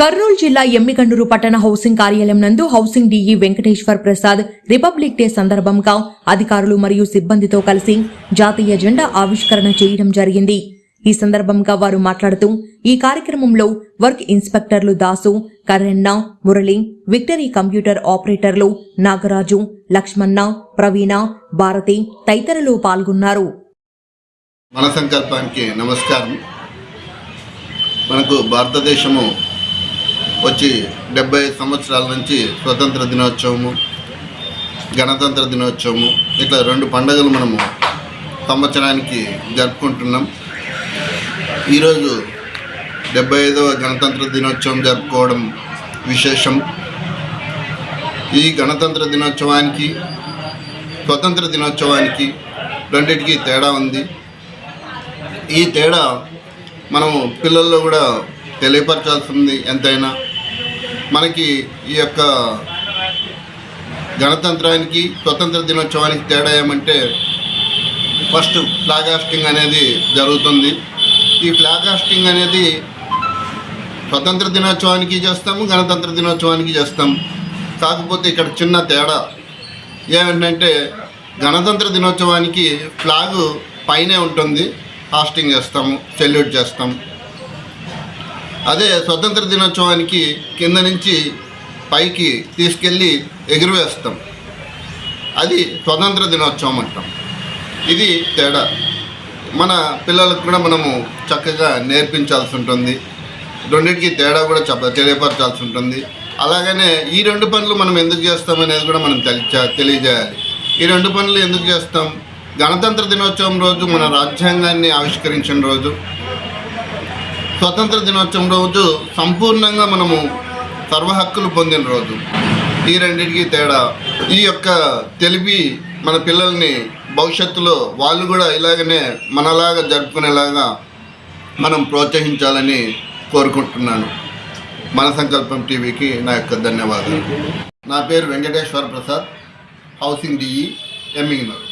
కర్నూలు జిల్లా ఎమ్మిగండూరు పట్టణ హౌసింగ్ కార్యాలయం నందు housing D E Venkateshwar Prasad Republic Day సందర్భంగా అధికారులు మరియు సిబ్బందితో కలిసి జాతీయ జెండా ఆవిష్కరణ చేయడం జరిగింది. ఈ సందర్భంగా వారు మాట్లాడుతూ ఈ కార్యక్రమంలో వర్క్ ఇన్స్పెక్టర్లు దాసు కరణ్ణ మురళి విక్టరీ కంప్యూటర్ ఆపరేటర్లు నాగరాజు లక్ష్మణ ప్రవీణ భారతి తదితరులు పాల్గొన్నారు. మన సంకల్పానికి నమస్కారం. మనకు భారతదేశము వచ్చి డెబ్బై సంవత్సరాల నుంచి స్వతంత్ర దినోత్సవము గణతంత్ర దినోత్సవము ఇట్లా రెండు పండుగలు మనము సంవత్సరానికి జరుపుకుంటున్నాం. ఈరోజు డెబ్బై ఐదవ గణతంత్ర దినోత్సవం జరుపుకోవడం విశేషం. ఈ గణతంత్ర దినోత్సవానికి స్వతంత్ర దినోత్సవానికి రెండింటికి తేడా ఉంది. ఈ తేడా మనము పిల్లల్లో కూడా తెలియపరచాల్సింది ఎంతైనా. మనకి ఈ యొక్క గణతంత్రానికి స్వతంత్ర దినోత్సవానికి తేడా ఏమంటే ఫస్ట్ ఫ్లాగ్ హాస్టింగ్ అనేది జరుగుతుంది. ఈ ఫ్లాగ్ హాస్టింగ్ అనేది స్వతంత్ర దినోత్సవానికి చేస్తాము గణతంత్ర దినోత్సవానికి చేస్తాం కాకపోతే ఇక్కడ చిన్న తేడా ఏమిటంటే గణతంత్ర దినోత్సవానికి ఫ్లాగ్ పైనే ఉంటుంది. హాస్టింగ్ చేస్తాము సెల్యూట్ చేస్తాం అదే స్వతంత్ర దినోత్సవానికి కింద నుంచి పైకి తీసుకెళ్ళి ఎగురవేస్తాం. అది స్వతంత్ర దినోత్సవం అంటాం. ఇది తేడా. మన పిల్లలకు కూడా మనము చక్కగా నేర్పించాల్సి ఉంటుంది. రెండింటికి తేడా కూడా చెప్ప తెలియపరచాల్సి ఉంటుంది. అలాగనే ఈ రెండు పనులు మనం ఎందుకు చేస్తాం అనేది కూడా మనం తెలి- తెలియజేయాలి. ఈ రెండు పనులు ఎందుకు చేస్తాం? గణతంత్ర దినోత్సవం రోజు మన రాజ్యాంగాన్ని ఆవిష్కరించిన రోజు స్వతంత్ర దినోత్సవం రోజు సంపూర్ణంగా మనము సర్వ హక్కులు పొందిన రోజు. ఈ రెండింటికి తేడా. ఈ యొక్క తెలివి మన పిల్లల్ని భవిష్యత్తులో వాళ్ళు కూడా ఇలాగనే మనలాగా జరుపుకునేలాగా మనం ప్రోత్సహించాలని కోరుకుంటున్నాను. మన సంకల్పం టీవీకి నా యొక్క ధన్యవాదాలు. నా పేరు Venkateshwara Prasad housing D E engineer.